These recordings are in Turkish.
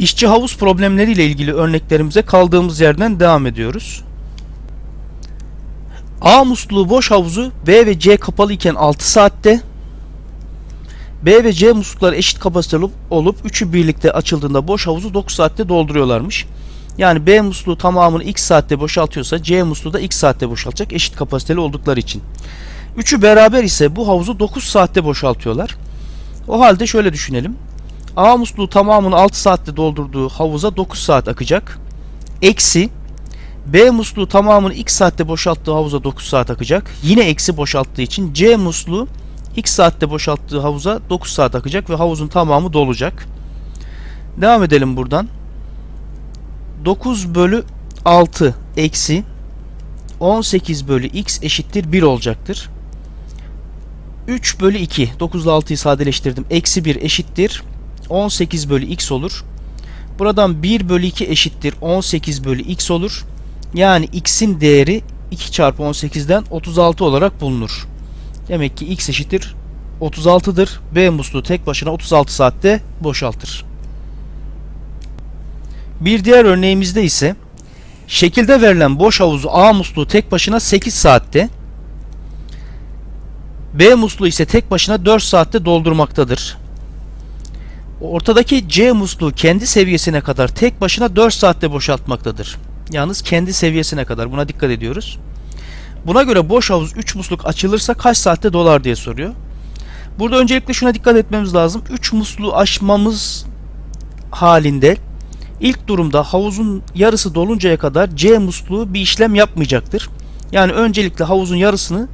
İşçi havuz problemleriyle ilgili örneklerimize kaldığımız yerden devam ediyoruz. A musluğu boş havuzu B ve C kapalı iken 6 saatte B ve C muslukları eşit kapasiteli olup- olup üçü birlikte açıldığında boş havuzu 9 saatte dolduruyorlarmış. Yani B musluğu tamamını x saatte boşaltıyorsa C musluğu da x saatte boşaltacak eşit kapasiteli oldukları için. Üçü beraber ise bu havuzu 9 saatte boşaltıyorlar. O halde şöyle düşünelim. A musluğu tamamını 6 saatte doldurduğu havuza 9 saat akacak. Eksi B musluğu tamamını x saatte boşalttığı havuza 9 saat akacak. Yine eksi boşalttığı için C musluğu x saatte boşalttığı havuza 9 saat akacak ve havuzun tamamı dolacak. Devam edelim buradan. 9 bölü 6 eksi 18 bölü x eşittir 1 olacaktır. 3 bölü 2 9 ile 6'yı sadeleştirdim. Eksi 1 eşittir 18 bölü x olur. Buradan 1 bölü 2 eşittir 18 bölü x olur. Yani x'in değeri 2 çarpı 18'den 36 olarak bulunur. Demek ki x eşittir 36'dır. B musluğu tek başına 36 saatte boşaltır. Bir diğer örneğimizde ise şekilde verilen boş havuzu A musluğu tek başına 8 saatte B musluğu ise tek başına 4 saatte doldurmaktadır. Ortadaki C musluğu kendi seviyesine kadar tek başına 4 saatte boşaltmaktadır. Yalnız kendi seviyesine kadar buna dikkat ediyoruz. Buna göre boş havuz 3 musluk açılırsa kaç saatte dolar diye soruyor. Burada öncelikle şuna dikkat etmemiz lazım. 3 musluğu aşmamız halinde ilk durumda havuzun yarısı doluncaya kadar C musluğu bir işlem yapmayacaktır. Yani öncelikle havuzun yarısını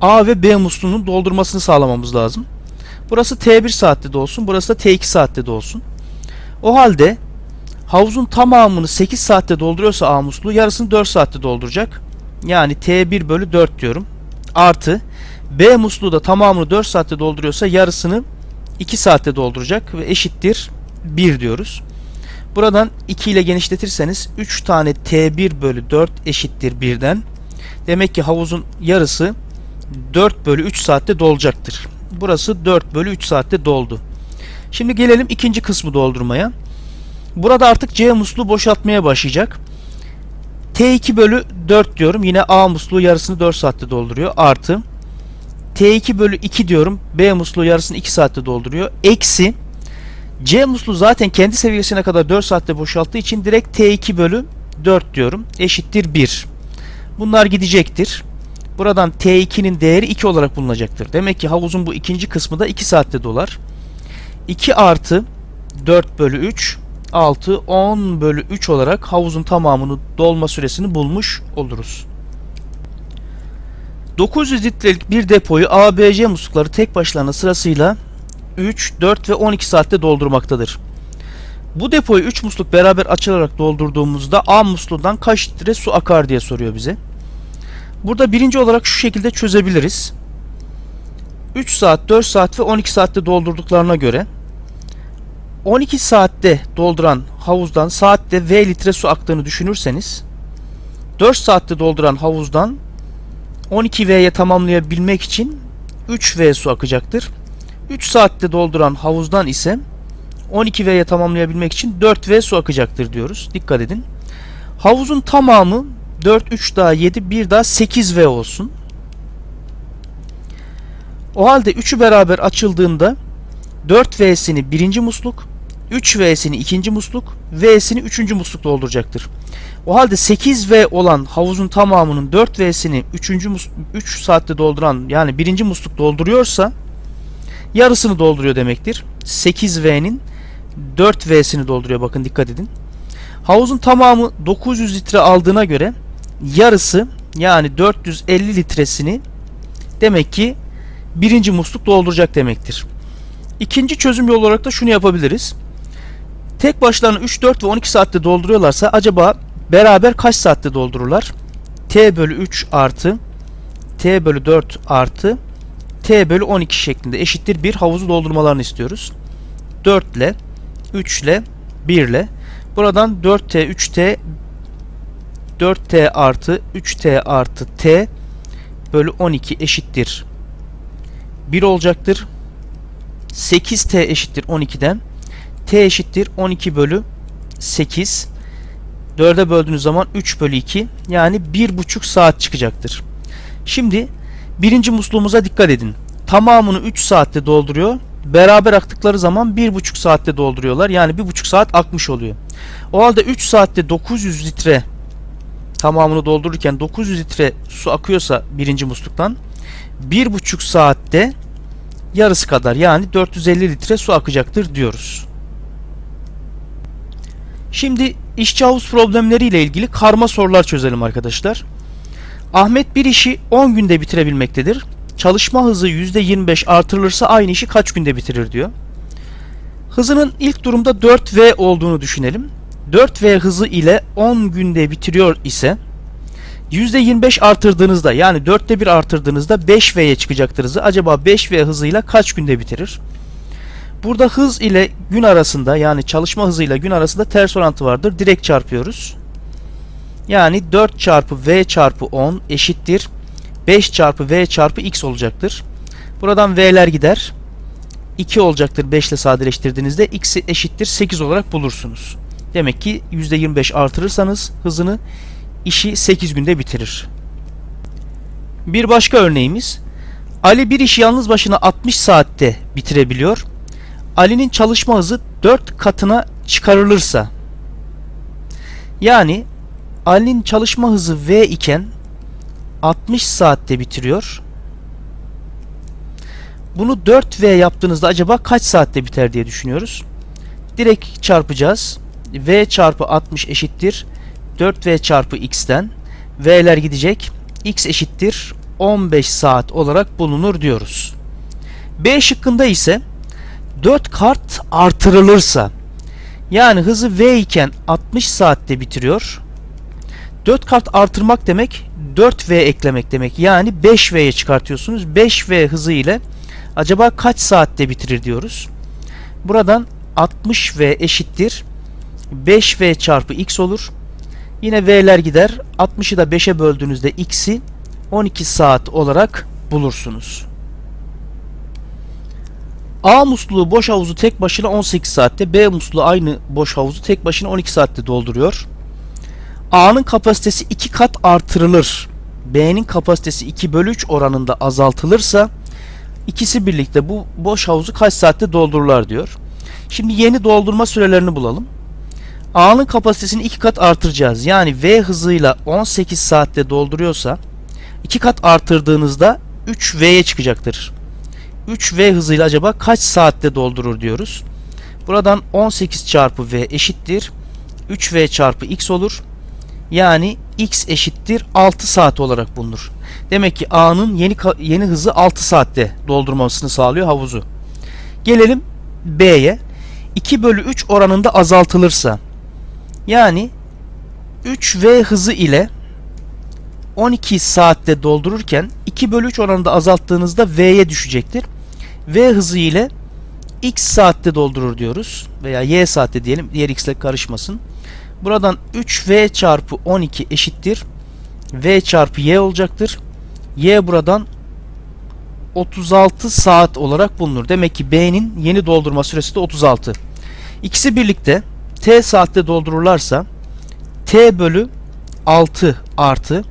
A ve B musluğunun doldurmasını sağlamamız lazım. Burası T1 saatte de olsun, burası da T2 saatte de olsun. O halde havuzun tamamını 8 saatte dolduruyorsa A musluğu yarısını 4 saatte dolduracak. Yani T1 bölü 4 diyorum. Artı B musluğu da tamamını 4 saatte dolduruyorsa yarısını 2 saatte dolduracak ve eşittir 1 diyoruz. Buradan 2 ile genişletirseniz 3 tane T1 bölü 4 eşittir 1'den. Demek ki havuzun yarısı 4 bölü 3 saatte dolacaktır. Burası 4 bölü 3 saatte doldu. Şimdi gelelim ikinci kısmı doldurmaya. Burada artık C musluğu boşaltmaya başlayacak. T2 bölü 4 diyorum. Yine A musluğu yarısını 4 saatte dolduruyor. Artı T2 bölü 2 diyorum. B musluğu yarısını 2 saatte dolduruyor. Eksi C musluğu zaten kendi seviyesine kadar 4 saatte boşalttığı için direkt T2 bölü 4 diyorum. Eşittir 1. Bunlar gidecektir. Buradan T2'nin değeri 2 olarak bulunacaktır. Demek ki havuzun bu ikinci kısmı da 2 saatte dolar. 2 artı 4 bölü 3 6 10 bölü 3 olarak havuzun tamamını dolma süresini bulmuş oluruz. 900 litrelik bir depoyu A, B, C muslukları tek başlarına sırasıyla 3, 4 ve 12 saatte doldurmaktadır. Bu depoyu 3 musluk beraber açılarak doldurduğumuzda A musluğundan kaç litre su akar diye soruyor bize. Burada birinci olarak şu şekilde çözebiliriz. 3 saat, 4 saat ve 12 saatte doldurduklarına göre 12 saatte dolduran havuzdan saatte V litre su aktığını düşünürseniz 4 saatte dolduran havuzdan 12V'ye tamamlayabilmek için 3V su akacaktır. 3 saatte dolduran havuzdan ise 12V'ye tamamlayabilmek için 4V su akacaktır diyoruz. Dikkat edin. Havuzun tamamı 4, 3 daha 7, 1 daha 8V olsun. O halde 3'ü beraber açıldığında 4V'sini birinci musluk, 3V'sini ikinci musluk, V'sini üçüncü musluk dolduracaktır. O halde 8V olan havuzun tamamının 4V'sini 3. 3 saatte dolduran yani birinci musluk dolduruyorsa yarısını dolduruyor demektir. 8V'nin 4V'sini dolduruyor bakın dikkat edin. Havuzun tamamı 900 litre aldığına göre yarısı yani 450 litresini demek ki birinci musluk dolduracak demektir. İkinci çözüm yolu olarak da şunu yapabiliriz. Tek başlarına 3, 4 ve 12 saatte dolduruyorlarsa acaba beraber kaç saatte doldururlar? T bölü 3 artı T bölü 4 artı T bölü 12 şeklinde eşittir bir havuzu doldurmalarını istiyoruz. 4 ile 3 ile 1 ile buradan 4T 3T 4T artı 3T artı T bölü 12 eşittir 1 olacaktır. 8T eşittir 12'den T eşittir 12 bölü 8. 4'e böldüğünüz zaman 3 bölü 2 yani 1,5 saat çıkacaktır. Şimdi birinci musluğumuza dikkat edin. Tamamını 3 saatte dolduruyor. Beraber aktıkları zaman 1,5 saatte dolduruyorlar. Yani 1,5 saat akmış oluyor. O halde 3 saatte 900 litre tamamını doldururken 900 litre su akıyorsa birinci musluktan 1,5 saatte yarısı kadar yani 450 litre su akacaktır diyoruz. Şimdi işçi havuz problemleriyle ilgili karma sorular çözelim arkadaşlar. Ahmet bir işi 10 günde bitirebilmektedir. Çalışma hızı %25 artırılırsa aynı işi kaç günde bitirir diyor. Hızının ilk durumda 4V olduğunu düşünelim. 4V hızı ile 10 günde bitiriyor ise %25 artırdığınızda yani 4'te 1 artırdığınızda 5V'ye çıkacaktır hızı. Acaba 5V hızıyla kaç günde bitirir? Burada hız ile gün arasında yani çalışma hızıyla gün arasında ters orantı vardır. Direkt çarpıyoruz. Yani 4 çarpı V çarpı 10 eşittir. 5 çarpı V çarpı X olacaktır. Buradan V'ler gider. 2 olacaktır 5 ile sadeleştirdiğinizde X'i eşittir 8 olarak bulursunuz. Demek ki %25 artırırsanız hızını işi 8 günde bitirir. Bir başka örneğimiz. Ali bir işi yalnız başına 60 saatte bitirebiliyor. Ali'nin çalışma hızı 4 katına çıkarılırsa yani Ali'nin çalışma hızı V iken 60 saatte bitiriyor. Bunu 4V yaptığınızda acaba kaç saatte biter diye düşünüyoruz. Direkt çarpacağız. V çarpı 60 eşittir 4V çarpı X'ten V'ler gidecek. X eşittir 15 saat olarak bulunur diyoruz. B şıkkında ise 4 kart artırılırsa yani hızı V iken 60 saatte bitiriyor. 4 kart artırmak demek 4V eklemek demek. Yani 5V'ye çıkartıyorsunuz. 5V hızı ile acaba kaç saatte bitirir diyoruz. Buradan 60V eşittir 5V çarpı X olur. Yine V'ler gider. 60'ı da 5'e böldüğünüzde X'i 12 saat olarak bulursunuz. A musluğu boş havuzu tek başına 18 saatte, B musluğu aynı boş havuzu tek başına 12 saatte dolduruyor. A'nın kapasitesi 2 kat artırılır. B'nin kapasitesi 2 bölü 3 oranında azaltılırsa ikisi birlikte bu boş havuzu kaç saatte doldururlar diyor. Şimdi yeni doldurma sürelerini bulalım. A'nın kapasitesini 2 kat artıracağız. Yani V hızıyla 18 saatte dolduruyorsa 2 kat artırdığınızda 3V'ye çıkacaktır. 3V hızıyla acaba kaç saatte doldurur diyoruz. Buradan 18 çarpı V eşittir. 3V çarpı X olur. Yani X eşittir 6 saat olarak bulunur. Demek ki A'nın yeni yeni hızı 6 saatte doldurmasını sağlıyor havuzu. Gelelim B'ye. 2 bölü 3 oranında azaltılırsa yani 3V hızı ile 12 saatte doldururken 2 bölü 3 oranında azalttığınızda V'ye düşecektir. V hızı ile X saatte doldurur diyoruz. Veya Y saatte diyelim. Diğer X ile karışmasın. Buradan 3V çarpı 12 eşittir. V çarpı Y olacaktır. Y buradan 36 saat olarak bulunur. Demek ki B'nin yeni doldurma süresi de 36. İkisi birlikte T saatte doldururlarsa T bölü 6 artı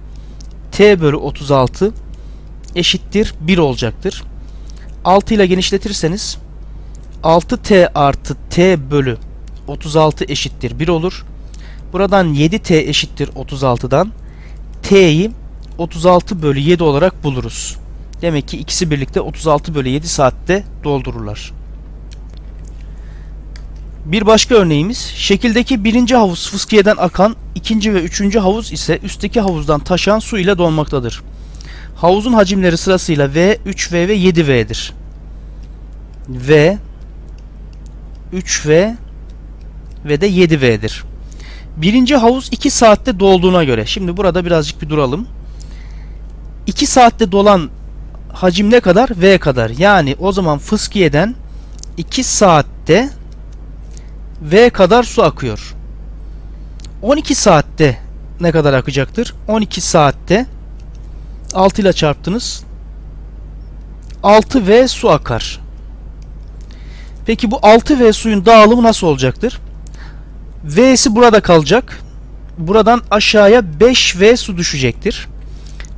T bölü 36 eşittir 1 olacaktır. 6 ile genişletirseniz 6T artı T bölü 36 eşittir 1 olur. Buradan 7T eşittir 36'dan T'yi 36 bölü 7 olarak buluruz. Demek ki ikisi birlikte 36 bölü 7 saatte doldururlar. Bir başka örneğimiz şekildeki birinci havuz fıskiyeden akan ikinci ve üçüncü havuz ise üstteki havuzdan taşan su ile dolmaktadır. Havuzun hacimleri sırasıyla V, 3V ve 7V'dir. V, 3V ve de 7V'dir. Birinci havuz 2 saatte dolduğuna göre. Şimdi burada birazcık bir duralım. 2 saatte dolan hacim ne kadar? V kadar. Yani o zaman fıskiyeden 2 saatte V kadar su akıyor. 12 saatte ne kadar akacaktır? 12 saatte 6 ile çarptınız. 6V su akar. Peki bu 6V suyun dağılımı nasıl olacaktır? V'si burada kalacak. Buradan aşağıya 5V su düşecektir.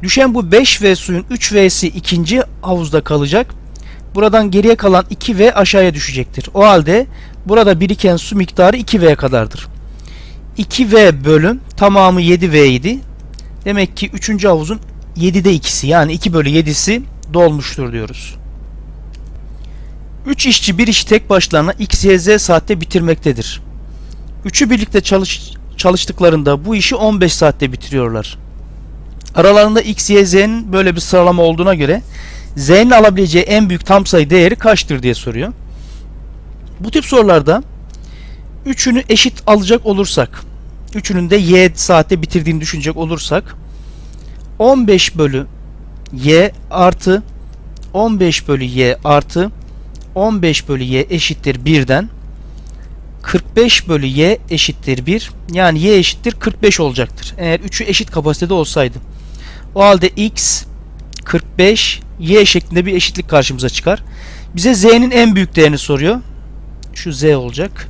Düşen bu 5V suyun 3V'si ikinci havuzda kalacak. Buradan geriye kalan 2V aşağıya düşecektir. O halde burada biriken su miktarı 2V kadardır. 2V bölüm tamamı 7V idi. Demek ki 3. havuzun 7'de 2'si yani 2 bölü 7'si dolmuştur diyoruz. 3 işçi bir işi tek başlarına x, y, z saatte bitirmektedir. Üçü birlikte çalış, çalıştıklarında bu işi 15 saatte bitiriyorlar. Aralarında x, y, z'nin böyle bir sıralama olduğuna göre z'nin alabileceği en büyük tam sayı değeri kaçtır diye soruyor. Bu tip sorularda üçünü eşit alacak olursak, üçünün de y saatte bitirdiğini düşünecek olursak 15 bölü y artı 15 bölü y artı 15 bölü y eşittir 1'den 45 bölü y eşittir 1 yani y eşittir 45 olacaktır. Eğer üçü eşit kapasitede olsaydı. O halde x 45 y şeklinde bir eşitlik karşımıza çıkar. Bize z'nin en büyük değerini soruyor. Şu z olacak.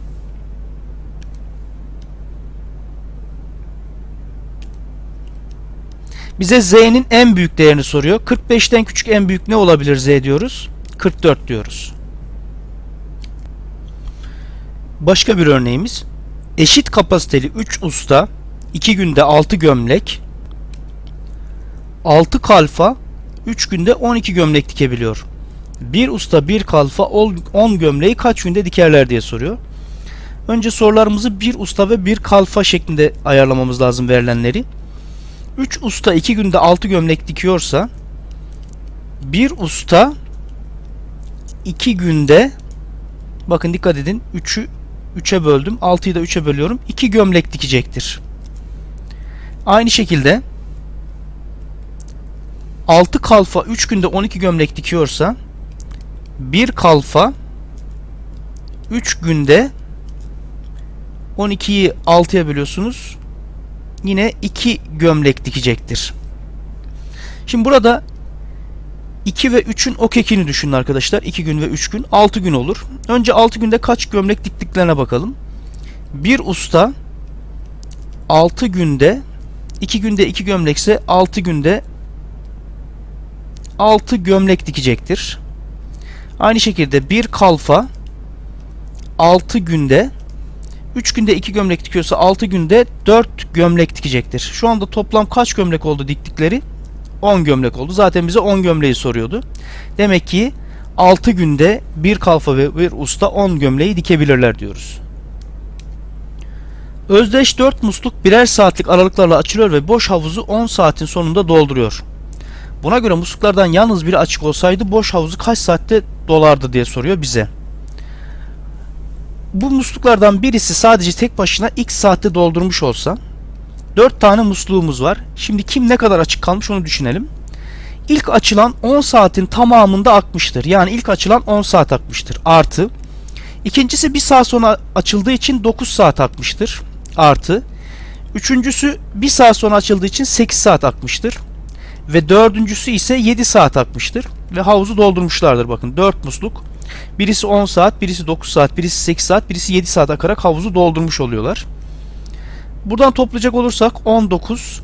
Bize z'nin en büyük değerini soruyor. 45'ten küçük en büyük ne olabilir z diyoruz? 44 diyoruz. Başka bir örneğimiz. Eşit kapasiteli 3 usta 2 günde 6 gömlek 6 kalfa 3 günde 12 gömlek dikebiliyor. Bir usta bir kalfa 10 gömleği kaç günde dikerler diye soruyor. Önce sorularımızı bir usta ve bir kalfa şeklinde ayarlamamız lazım verilenleri. 3 usta 2 günde 6 gömlek dikiyorsa bir usta 2 günde bakın dikkat edin 3'ü 3'e böldüm. 6'yı da 3'e bölüyorum. 2 gömlek dikecektir. Aynı şekilde 6 kalfa 3 günde 12 gömlek dikiyorsa bir kalfa 3 günde 12'yi 6'ya bölüyorsunuz. Yine 2 gömlek dikecektir. Şimdi burada 2 ve 3'ün ok ekini düşünün arkadaşlar. 2 gün ve 3 gün 6 gün olur. Önce 6 günde kaç gömlek diktiklerine bakalım. Bir usta 6 günde 2 günde 2 gömlekse 6 günde 6 gömlek dikecektir. Aynı şekilde bir kalfa 6 günde 3 günde 2 gömlek dikiyorsa 6 günde 4 gömlek dikecektir. Şu anda toplam kaç gömlek oldu diktikleri? 10 gömlek oldu. Zaten bize 10 gömleği soruyordu. Demek ki 6 günde bir kalfa ve bir usta 10 gömleği dikebilirler diyoruz. Özdeş 4 musluk birer saatlik aralıklarla açılıyor ve boş havuzu 10 saatin sonunda dolduruyor. Buna göre musluklardan yalnız biri açık olsaydı boş havuzu kaç saatte dolardı diye soruyor bize. Bu musluklardan birisi sadece tek başına x saatte doldurmuş olsa 4 tane musluğumuz var. Şimdi kim ne kadar açık kalmış onu düşünelim. İlk açılan 10 saatin tamamında akmıştır. Yani ilk açılan 10 saat akmıştır. Artı. İkincisi 1 saat sonra açıldığı için 9 saat akmıştır. Artı. Üçüncüsü 1 saat sonra açıldığı için 8 saat akmıştır. Ve dördüncüsü ise 7 saat akmıştır. Ve havuzu doldurmuşlardır. Bakın 4 musluk. Birisi 10 saat, birisi 9 saat, birisi 8 saat, birisi 7 saat akarak havuzu doldurmuş oluyorlar. Buradan toplayacak olursak 19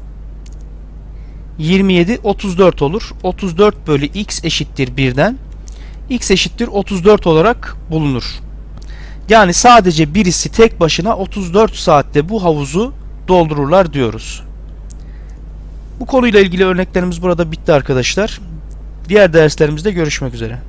27 34 olur. 34 bölü x eşittir 1'den x eşittir 34 olarak bulunur. Yani sadece birisi tek başına 34 saatte bu havuzu doldururlar diyoruz. Bu konuyla ilgili örneklerimiz burada bitti arkadaşlar. Diğer derslerimizde görüşmek üzere.